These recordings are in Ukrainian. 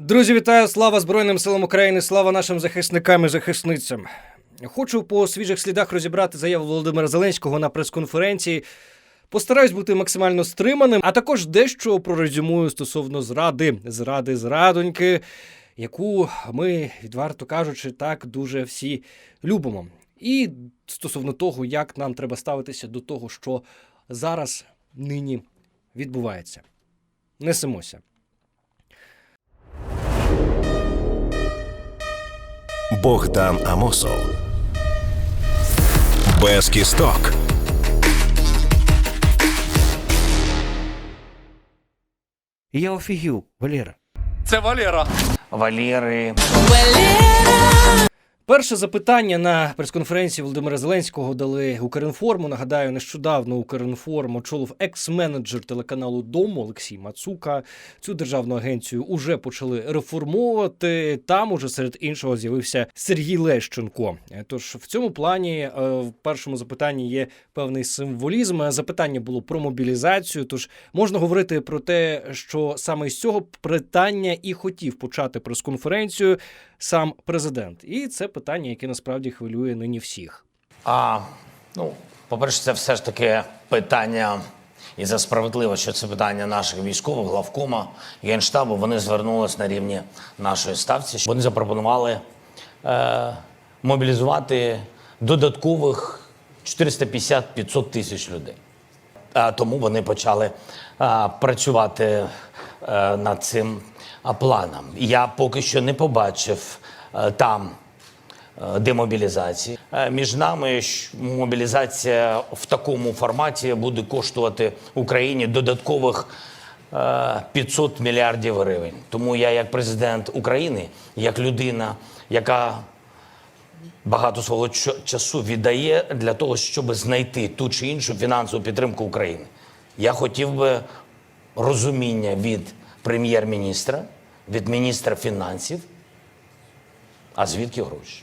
Друзі, вітаю! Слава Збройним силам України! Слава нашим захисникам і захисницям! Хочу по свіжих слідах розібрати заяву Володимира Зеленського на прес-конференції. Постараюсь бути максимально стриманим, а також дещо прорезюмую стосовно зради, зради зрадоньки, яку ми, відверто кажучи, так дуже всі любимо. І стосовно того, як нам треба ставитися до того, що зараз нині відбувається. Несемося. Богдан Амосов. Без кісток. Я офігів, Валера. Це Валера. Валери. Перше запитання на прес-конференції Володимира Зеленського дали Укрінформу. Нагадаю, нещодавно Укрінформ очолив екс-менеджер телеканалу Дом Олексій Мацука. Цю державну агенцію уже почали реформовувати. Там уже серед іншого з'явився Сергій Лещенко. Тож в цьому плані е, в першому запитанні є певний символізм. Запитання було про мобілізацію. Тож можна говорити про те, що саме з цього питання і хотів почати прес-конференцію сам президент. І це питання, яке насправді хвилює нині всіх. А, ну, по-перше, це все ж таки питання, і за справедливо, що це питання наших військових, главкома, генштабу. Вони звернулись на рівні нашої ставці. Вони запропонували е, мобілізувати додаткових 450-500 тисяч людей. А тому вони почали а, працювати е, над цим а, планом. Я поки що не побачив е, там е, демобілізації. Е, Між нами мобілізація в такому форматі буде коштувати Україні додаткових е, 500 мільярдів гривень. Тому я, як президент України, як людина, яка багато свого часу віддає для того, щоб знайти ту чи іншу фінансову підтримку України. Я хотів би розуміння від прем'єр-міністра, від міністра фінансів, а звідки гроші?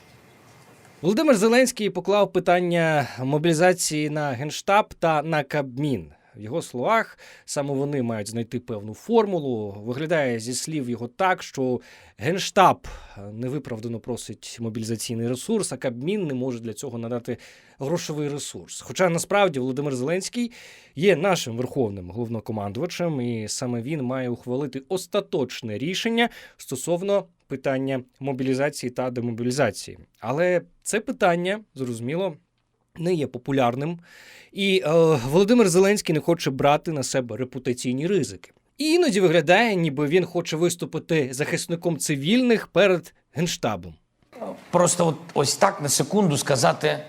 Володимир Зеленський поклав питання мобілізації на генштаб та на Кабмін. В його словах саме вони мають знайти певну формулу. Виглядає зі слів його так, що генштаб невиправдано просить мобілізаційний ресурс, а Кабмін не може для цього надати грошовий ресурс. Хоча насправді Володимир Зеленський є нашим верховним головнокомандувачем, і саме він має ухвалити остаточне рішення стосовно питання мобілізації та демобілізації. Але це питання, зрозуміло, не є популярним. І е, Володимир Зеленський не хоче брати на себе репутаційні ризики. І іноді виглядає, ніби він хоче виступити захисником цивільних перед генштабом. Просто от, ось так на секунду сказати,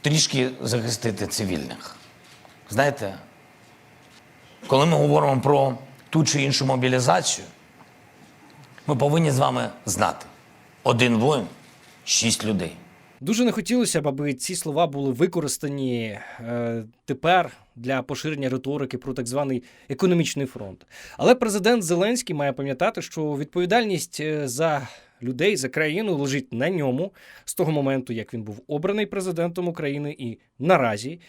трішки захистити цивільних. Знаєте, коли ми говоримо про ту чи іншу мобілізацію, ми повинні з вами знати: один воїн, шість людей. Дуже не хотілося б, аби ці слова були використані е, тепер для поширення риторики про так званий економічний фронт. Але президент Зеленський має пам'ятати, що відповідальність е, за людей за країну лежить на ньому з того моменту, як він був обраний президентом України, і наразі.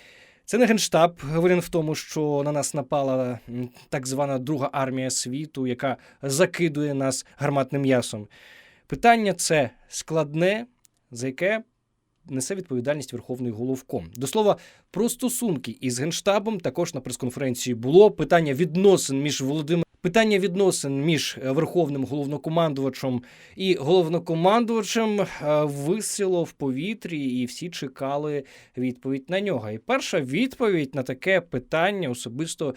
Це не генштаб винен в тому, що на нас напала так звана друга армія світу, яка закидує нас гарматним м'ясом. Питання це складне, за яке несе відповідальність Верховний головком. До слова, про стосунки із генштабом також на прес-конференції було питання відносин між Володимиром. Питання відносин між е, верховним головнокомандувачем і головнокомандувачем е, висіло в повітрі, і всі чекали відповідь на нього. І перша відповідь на таке питання особисто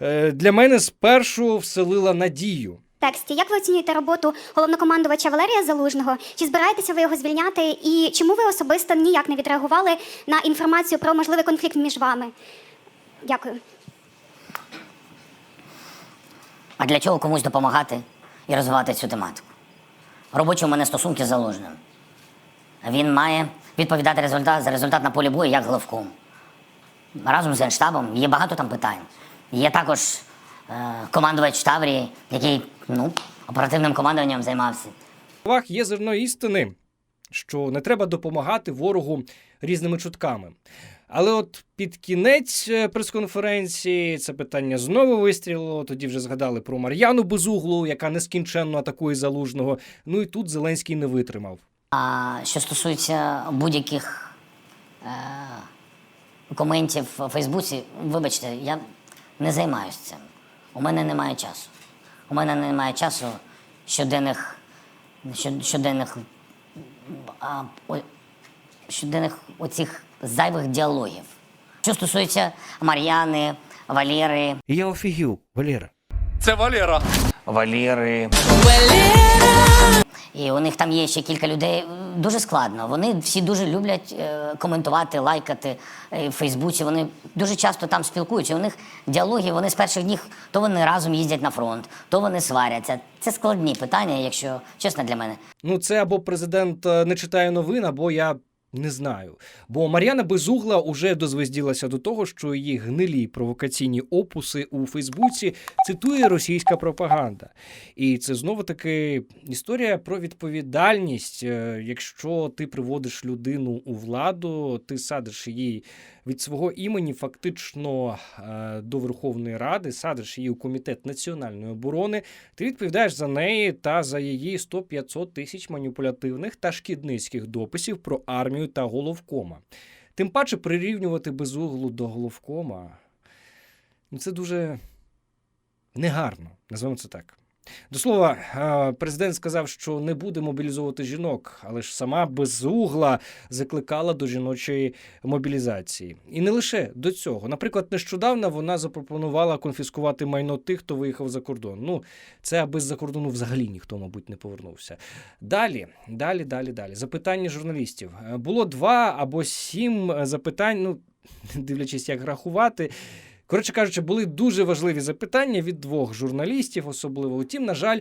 е, для мене спершу вселила надію. Тексті. Як ви оцінюєте роботу головнокомандувача Валерія Залужного? Чи збираєтеся ви його звільняти? І чому ви особисто ніяк не відреагували на інформацію про можливий конфлікт між вами? Дякую. А для чого комусь допомагати і розвивати цю тематику? Робочі у мене стосунки з заложним. Він має відповідати результат за результат на полі бою як главком. Разом з генштабом є багато там питань. Є також е, командувач Таврії, який ну, оперативним командуванням займався. В словах є зерно істини, що не треба допомагати ворогу різними чутками. Але от під кінець е, прес-конференції це питання знову вистрілило. Тоді вже згадали про Мар'яну Безуглу, яка нескінченно атакує залужного. Ну і тут Зеленський не витримав. А що стосується будь-яких е, коментів в Фейсбуці, вибачте, я не займаюся цим. У мене немає часу. У мене немає часу щоденних, щоденних, а, о- щоденних оцих зайвих діалогів. Що стосується Мар'яни, Валєри, Я офігів, Валера. Це Валера. Валєри, І у них там є ще кілька людей. Дуже складно. Вони всі дуже люблять е, коментувати, лайкати е, в Фейсбуці. Вони дуже часто там спілкуються. У них діалоги, вони з перших днів то вони разом їздять на фронт, то вони сваряться. Це складні питання, якщо чесно для мене. Ну, це або президент е, не читає новин, або я не знаю. Бо Мар'яна Безугла уже дозвезділася до того, що її гнилі провокаційні опуси у Фейсбуці цитує російська пропаганда. І це знову таки історія про відповідальність. Е, Якщо ти приводиш людину у владу, ти садиш її від свого імені фактично е, до Верховної Ради, садиш її у комітет національної оборони. Ти відповідаєш за неї та за її 100-500 тисяч маніпулятивних та шкідницьких дописів про армію та головкома. Тим паче прирівнювати безуглу до головкома. Ну, це дуже негарно, назвемо це так. До слова, е, президент сказав, що не буде мобілізовувати жінок, але ж сама безугла закликала до жіночої мобілізації. І не лише до цього. Наприклад, нещодавно вона запропонувала конфіскувати майно тих, хто виїхав за кордон. Ну, це аби з-за кордону взагалі ніхто, мабуть, не повернувся. Далі, далі, далі, далі. Запитання журналістів. Е, Було два або сім е, запитань. Ну, дивлячись, як рахувати. Коротше кажучи, були дуже важливі запитання від двох журналістів, особливо. Утім, на жаль,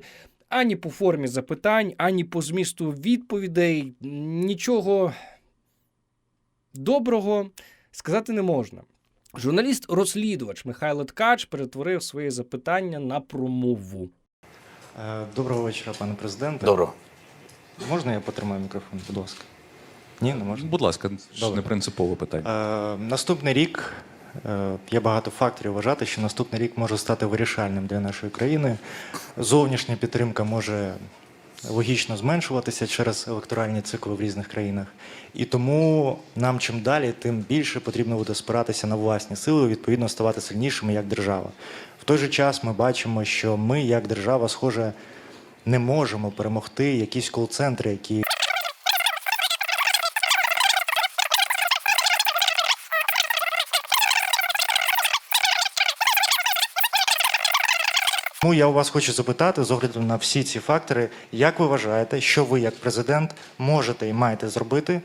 ані по формі запитань, ані по змісту відповідей нічого доброго сказати не можна. Журналіст-розслідувач Михайло Ткач перетворив своє запитання на промову. Е, Доброго вечора, пане президенте. добро. Можна я потримаю мікрофон, будь ласка? Ні, не можна. Будь ласка, це Добре. не принципове питання. Е, наступний рік є багато факторів вважати, що наступний рік може стати вирішальним для нашої країни. Зовнішня підтримка може логічно зменшуватися через електоральні цикли в різних країнах. І тому нам чим далі, тим більше потрібно буде спиратися на власні сили, відповідно ставати сильнішими як держава. В той же час ми бачимо, що ми, як держава, схоже, не можемо перемогти якісь кол-центри, які Тому я у вас хочу запитати з огляду на всі ці фактори, як ви вважаєте, що ви як президент можете і маєте зробити,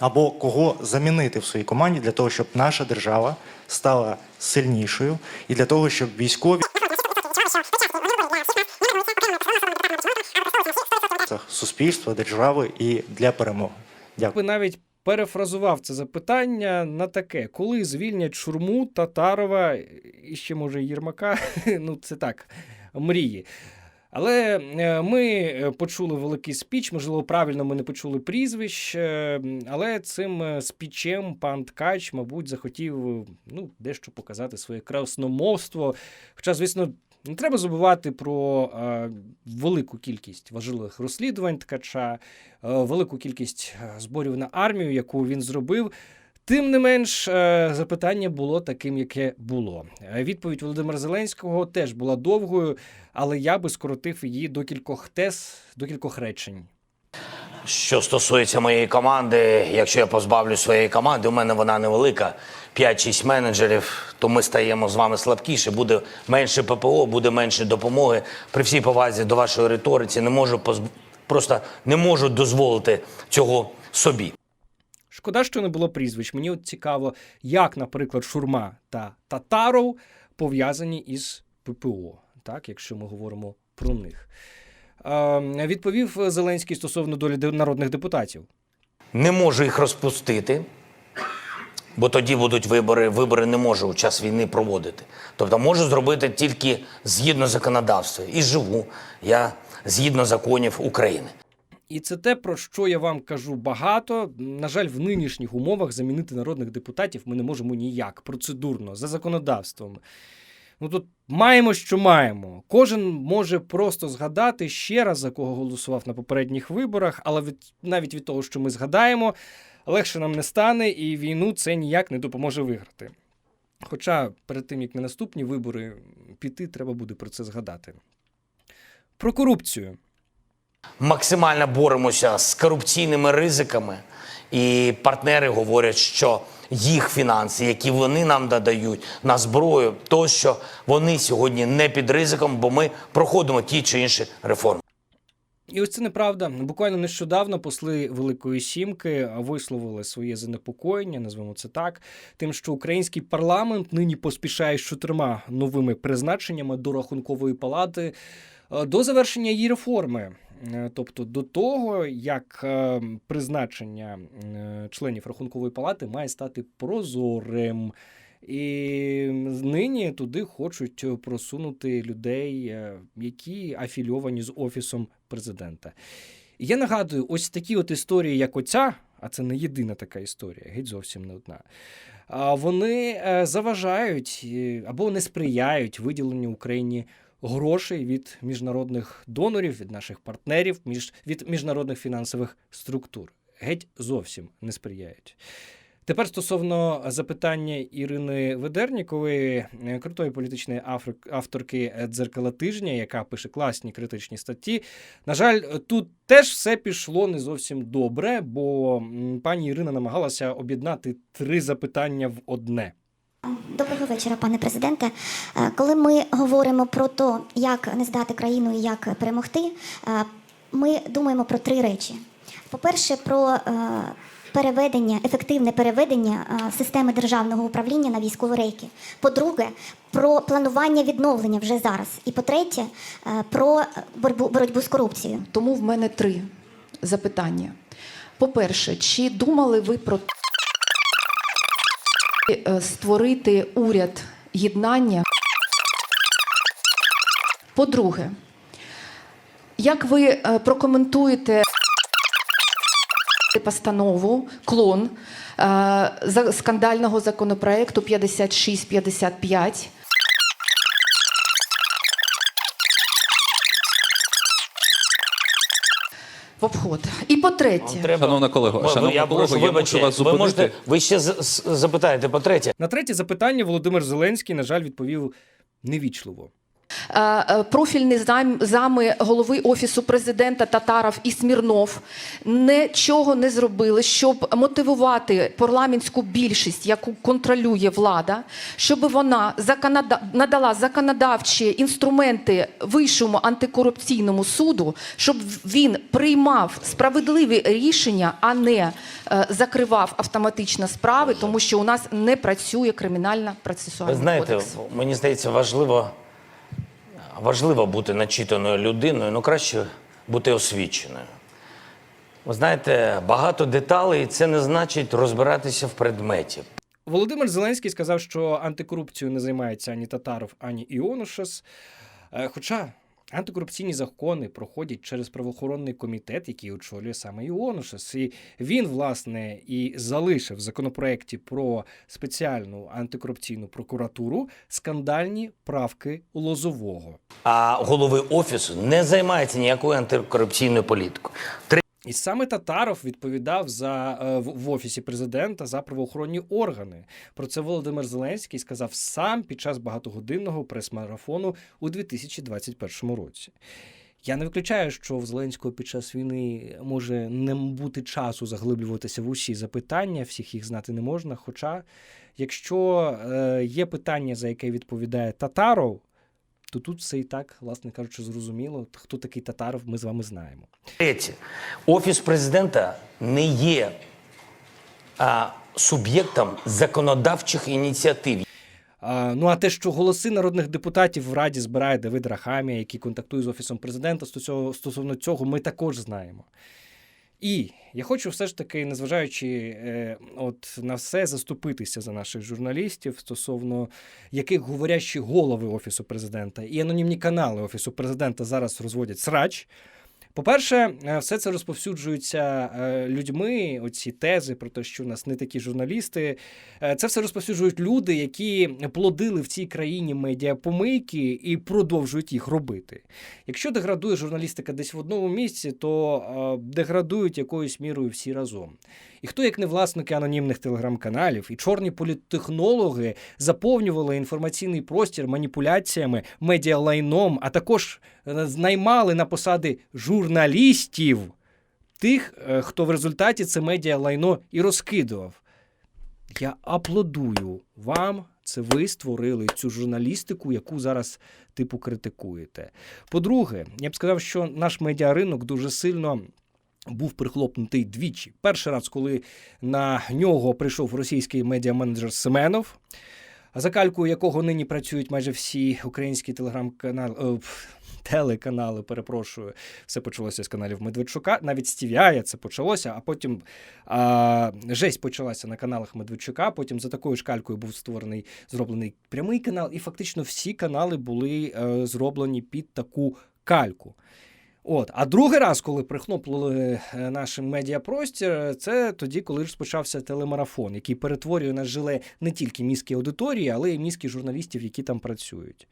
або кого замінити в своїй команді для того, щоб наша держава стала сильнішою, і для того, щоб військові суспільства, держави і для перемоги. Дякую. би навіть перефразував це запитання на таке: коли звільнять Шурму, Татарова і ще може Єрмака, ну це так, мрії. Але е, ми е, почули великий спіч, можливо, правильно ми не почули прізвищ, але цим е, спічем пан Ткач, мабуть, захотів ну, дещо показати своє красномовство. Хоча, звісно, не треба забувати про е, велику кількість важливих розслідувань ткача, е, велику кількість е, зборів на армію, яку він зробив. Тим не менш, запитання було таким, яке було. Відповідь Володимира Зеленського теж була довгою, але я би скоротив її до кількох тез, до кількох речень. Що стосується моєї команди, якщо я позбавлю своєї команди, у мене вона невелика, 5-6 менеджерів, то ми стаємо з вами слабкіше, буде менше ППО, буде менше допомоги. При всій повазі до вашої риториці не можу позб... просто не можу дозволити цього собі. Шкода, що не було прізвищ. Мені от цікаво, як, наприклад, Шурма та Татаров пов'язані із ППО, так, якщо ми говоримо про них. Відповів Зеленський стосовно долі народних депутатів. Не можу їх розпустити, бо тоді будуть вибори. Вибори не можу у час війни проводити. Тобто можу зробити тільки згідно законодавства. І живу я згідно законів України. І це те, про що я вам кажу багато. На жаль, в нинішніх умовах замінити народних депутатів ми не можемо ніяк процедурно за законодавством. Ну тут маємо, що маємо. Кожен може просто згадати ще раз, за кого голосував на попередніх виборах, але від, навіть від того, що ми згадаємо, легше нам не стане, і війну це ніяк не допоможе виграти. Хоча перед тим, як на наступні вибори піти, треба буде про це згадати. Про корупцію. максимально боремося з корупційними ризиками, і партнери говорять, що їх фінанси, які вони нам додають на зброю, тощо вони сьогодні не під ризиком, бо ми проходимо ті чи інші реформи. І ось це неправда. Буквально нещодавно посли Великої Сімки висловили своє занепокоєння, назвемо це так, тим, що український парламент нині поспішає з чотирма новими призначеннями до рахункової палати е, до завершення її реформи. Е, Тобто до того, як е, призначення е, членів рахункової палати має стати прозорим. І нині туди хочуть просунути людей, які афільовані з офісом президента. І я нагадую, ось такі от історії, як оця, а це не єдина така історія, геть зовсім не одна. Вони заважають або не сприяють виділенню Україні грошей від міжнародних донорів, від наших партнерів, між, від міжнародних фінансових структур. Геть зовсім не сприяють. Тепер стосовно запитання Ірини Ведернікової, е, крутої політичної авторки дзеркала тижня, яка пише класні критичні статті. На жаль, тут теж все пішло не зовсім добре, бо пані Ірина намагалася об'єднати три запитання в одне. Доброго вечора, пане президенте. Е, Коли ми говоримо про те, як не здати країну і як перемогти, е, ми думаємо про три речі. По-перше, про е, переведення, ефективне переведення системи державного управління на військові рейки. По-друге, про планування відновлення вже зараз. І по-третє, про боротьбу, боротьбу з корупцією. Тому в мене три запитання. По-перше, чи думали ви про те, створити уряд єднання? По-друге, як ви е, прокоментуєте постанову клон е, скандального законопроекту 5655? В обход. І по-третє, Треба... Шановна колего, Ви- шановна я колего, прошу, я вибачте, мушу вас ви зупинити. можете, ви ще з- з- запитаєте по-третє. На третє запитання Володимир Зеленський, на жаль, відповів невічливо. Е, е, профільні зами голови офісу президента Татаров і Смірнов нічого не зробили, щоб мотивувати парламентську більшість, яку контролює влада, щоб вона надала законодавчі інструменти вищому антикорупційному суду, щоб він приймав справедливі рішення, а не е, закривав автоматично справи, тому що у нас не працює кримінальна Ви процесуальний знаєте, кодекс. мені здається, важливо, важливо бути начитаною людиною, ну краще бути освіченою. Ви знаєте, багато деталей і це не значить розбиратися в предметі. Володимир Зеленський сказав, що антикорупцією не займається ані Татаров, ані Іонушес. Е, Хоча антикорупційні закони проходять через правоохоронний комітет, який очолює саме Іонушес. І він, власне, і залишив в законопроекті про спеціальну антикорупційну прокуратуру скандальні правки Лозового. А голови офісу не займається ніякою антикорупційною політикою. І саме Татаров відповідав за е, в, офісі президента за правоохоронні органи. Про це Володимир Зеленський сказав сам під час багатогодинного прес-марафону у 2021 році. Я не виключаю, що в Зеленського під час війни може не бути часу заглиблюватися в усі запитання, всіх їх знати не можна. Хоча, якщо е, є питання, за яке відповідає Татаров, то тут все і так, власне кажучи, зрозуміло. Хто такий Татаров, ми з вами знаємо. Третє, офіс президента не є а, суб'єктом законодавчих ініціатив. А, ну а те, що голоси народних депутатів в Раді збирає Давид Рахамія, який контактує з офісом президента стосовно, стосовно цього, ми також знаємо. І я хочу все ж таки, незважаючи е, от на все, заступитися за наших журналістів стосовно яких говорящі голови офісу президента і анонімні канали офісу президента зараз розводять срач. По-перше, е, все це розповсюджується е, людьми. Оці тези про те, що у нас не такі журналісти. Е, Це все розповсюджують люди, які плодили в цій країні медіапомийки і продовжують їх робити. Якщо деградує журналістика десь в одному місці, то деградують якоюсь мірою всі разом. І хто, як не власники анонімних телеграм-каналів, і чорні політтехнологи заповнювали інформаційний простір маніпуляціями, медіалайном, а також наймали на посади журналістів тих, е, хто в результаті це медіалайно і розкидував. Я аплодую вам. Це ви створили цю журналістику, яку зараз типу критикуєте. По-друге, я б сказав, що наш медіаринок дуже сильно був прихлопнутий двічі. Перший раз, коли на нього прийшов російський медіаменеджер Семенов, за калькою якого нині працюють майже всі українські телеграм-канали. Телеканали, перепрошую, все почалося з каналів Медведчука. Навіть з це почалося, а потім а, жесть почалася на каналах Медведчука. Потім за такою ж калькою був створений зроблений прямий канал, і фактично всі канали були е, зроблені під таку кальку. От, а другий раз, коли прихлопнули е, наш медіапростір, це тоді, коли розпочався телемарафон, який перетворює на жиле не тільки мізки аудиторії, але й мізки журналістів, які там працюють.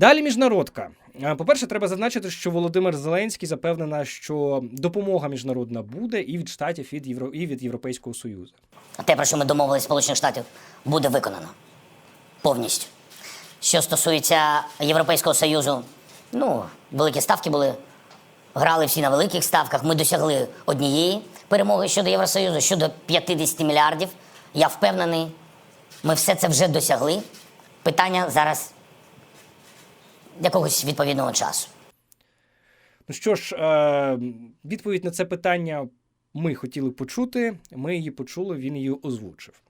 Далі міжнародка. Е, По-перше, треба зазначити, що Володимир Зеленський запевнена, що допомога міжнародна буде і від штатів, від, Євро... і від Європейського Союзу. А Те, про що ми домовились Сполучених Штатів, буде виконано повністю. Що стосується Європейського Союзу, ну, великі ставки були. Грали всі на великих ставках. Ми досягли однієї перемоги щодо Євросоюзу, щодо 50 мільярдів. Я впевнений, ми все це вже досягли. Питання зараз якогось відповідного часу. Ну що ж, е, відповідь на це питання ми хотіли почути. Ми її почули, він її озвучив.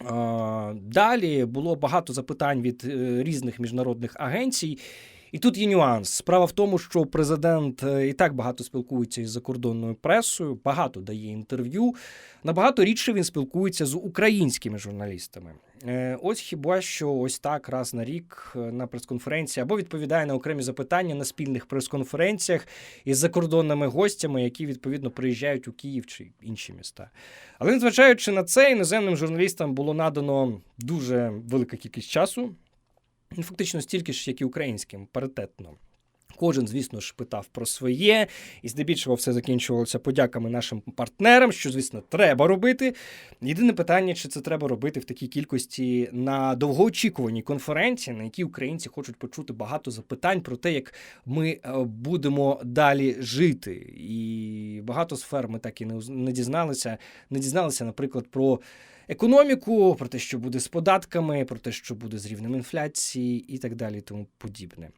Е, Далі було багато запитань від е, різних міжнародних агенцій. І тут є нюанс. Справа в тому, що президент е, і так багато спілкується із закордонною пресою, багато дає інтерв'ю. Набагато рідше він спілкується з українськими журналістами. Е, Ось хіба що ось так раз на рік е, на прес-конференції або відповідає на окремі запитання на спільних прес-конференціях із закордонними гостями, які відповідно приїжджають у Київ чи інші міста. Але незважаючи на це, іноземним журналістам було надано дуже велика кількість часу. Ну, фактично стільки ж, як і українським, паритетно. Кожен, звісно ж, питав про своє, і здебільшого все закінчувалося подяками нашим партнерам, що, звісно, треба робити. Єдине питання, чи це треба робити в такій кількості на довгоочікуваній конференції, на якій українці хочуть почути багато запитань про те, як ми е, будемо далі жити. І багато сфер ми так і не дізналися. Не дізналися, наприклад, про економіку, про те, що буде з податками, про те, що буде з рівнем інфляції і так далі, тому подібне.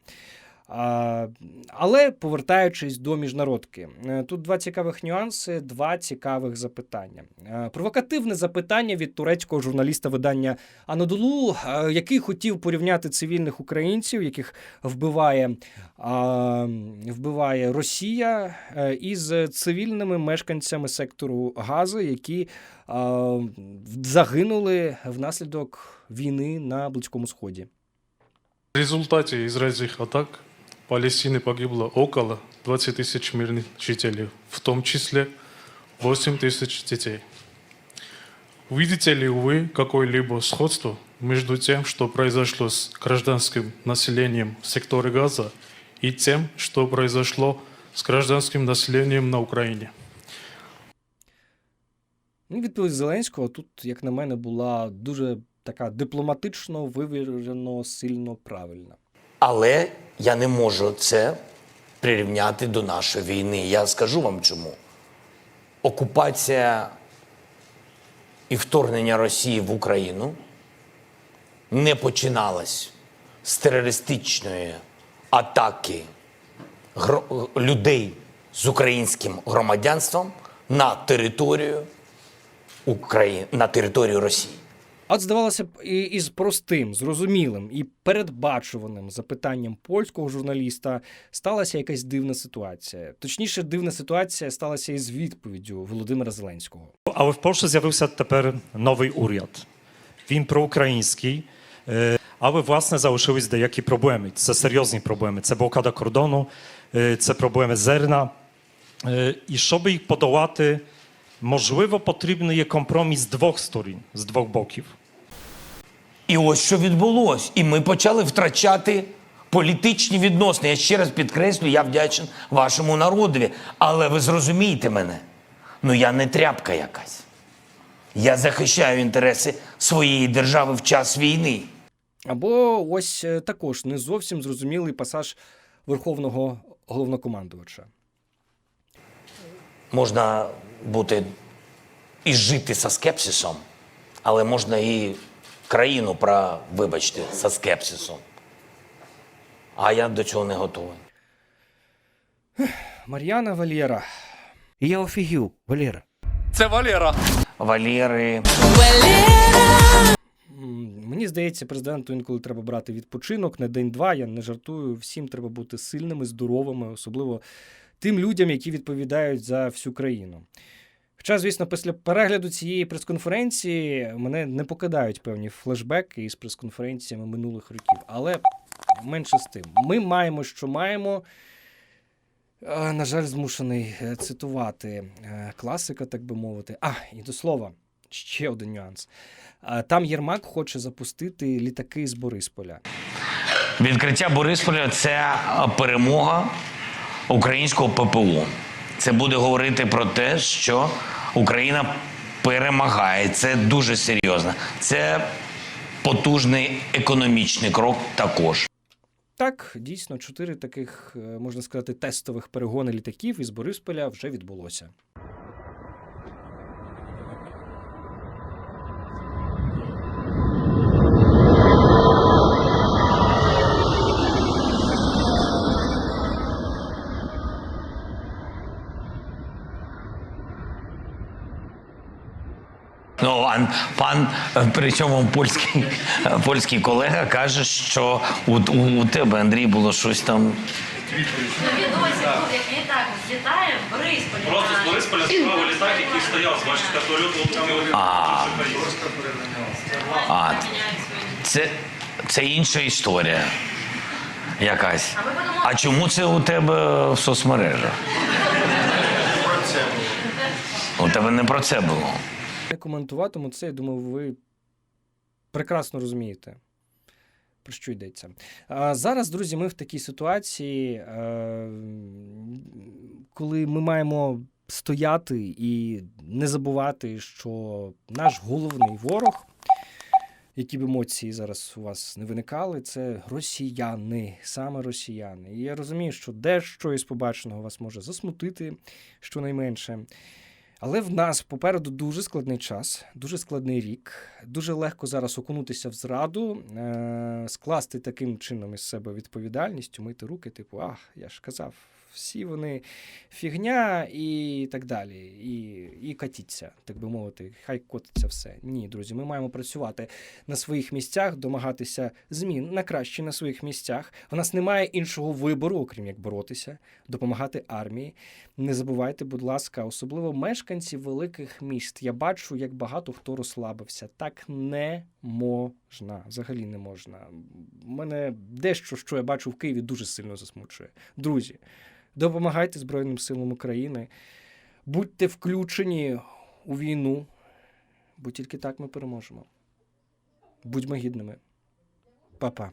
Але повертаючись до міжнародки, е, тут два цікавих нюанси, два цікавих запитання. Е, Провокативне запитання від турецького журналіста видання Анадолу, е, який хотів порівняти цивільних українців, яких вбиває, вбиває Росія, із цивільними мешканцями сектору Гази, які загинули внаслідок війни на Близькому Сході. В результате израильских атак в Палестине погибло около 20 тысяч мирных жителей, в том числе 8 тысяч детей. Видите ли вы какое-либо сходство между тем, что произошло с гражданским населением в секторе Газа, и тем, что произошло с гражданским населением на Украине? Ну, Відповідь Зеленського тут, як на мене, була дуже така дипломатично, вивірено, сильно правильна. Але я не можу це прирівняти до нашої війни. Я скажу вам чому. Окупація і вторгнення Росії в Україну не починалась з терористичної атаки людей з українським громадянством на територію України, на територію Росії. А От, здавалося б, із простим, зрозумілим і передбачуваним запитанням польського журналіста сталася якась дивна ситуація. Точніше, дивна ситуація сталася із відповіддю Володимира Зеленського. Але в Польщі з'явився тепер новий уряд. Він проукраїнський, е, але власне залишились деякі проблеми. Це серйозні проблеми. Це блокада кордону, е, це проблеми зерна, Е, І щоб їх подолати, можливо, потрібний є компроміс з двох сторін, з двох боків. І ось що відбулось. І ми почали втрачати політичні відносини. Я ще раз підкреслю, я вдячен вашому народові. Але ви зрозумієте мене, ну я не тряпка якась. Я захищаю інтереси своєї держави в час війни. Або ось е, також не зовсім зрозумілий пасаж верховного головнокомандувача. Можна бути і жити со скепсисом, але можна і країну про, вибачте, со скепсисом. А я до цього не готовий. Мар'яна Валєра. Я офігів, Валєра. Це Валера. Валєри. М, Мені здається, президенту інколи треба брати відпочинок на день-два. Я не жартую. Всім треба бути сильними, здоровими, особливо тим людям, які відповідають за всю країну. Хоча, звісно, після перегляду цієї прес-конференції мене не покидають певні флешбеки із прес-конференціями минулих років. Але менше з тим, ми маємо, що маємо. На жаль, змушений е, цитувати е, класика, так би мовити. А, і до слова, ще один нюанс. Там Єрмак хоче запустити літаки з Борисполя. Відкриття Борисполя це е, перемога українського ППО. Це буде говорити про те, що Україна перемагає. Це дуже серйозно. Це потужний економічний крок також. Так, дійсно, чотири таких, е, можна сказати, тестових перегони літаків із Борисполя вже відбулося. Ну, а пан, е, при цьому польський, е, польський колега каже, що у, у, у тебе, Андрій, було щось там. Він ось тут, як літак злітає, в Борисполі. Просто з Борисполя справа літак, який стояв з ваших вертольотів. А, а це, це інша історія. Якась. А чому це у тебе в соцмережах? У тебе не про це було. Не коментуватиму це, я думаю, ви прекрасно розумієте, про що йдеться. А зараз, друзі, ми в такій ситуації, е, коли ми маємо стояти і не забувати, що наш головний ворог, які б емоції зараз у вас не виникали, це росіяни, саме росіяни. І я розумію, що дещо із побаченого вас може засмутити, щонайменше. Але в нас попереду дуже складний час, дуже складний рік. Дуже легко зараз окунутися в зраду, е- скласти таким чином із себе відповідальність, умити руки, типу, ах, я ж казав, всі вони фігня і так далі. І, і катіться, так би мовити, хай котиться все. Ні, друзі, ми маємо працювати на своїх місцях, домагатися змін на краще на своїх місцях. У нас немає іншого вибору, окрім як боротися, допомагати армії. Не забувайте, будь ласка, особливо мешканці великих міст. Я бачу, як багато хто розслабився. Так не можна. Взагалі не можна. Мене дещо, що я бачу в Києві, дуже сильно засмучує. Друзі, допомагайте Збройним силам України, будьте включені у війну, бо тільки так ми переможемо. Будьмо гідними. Па-па.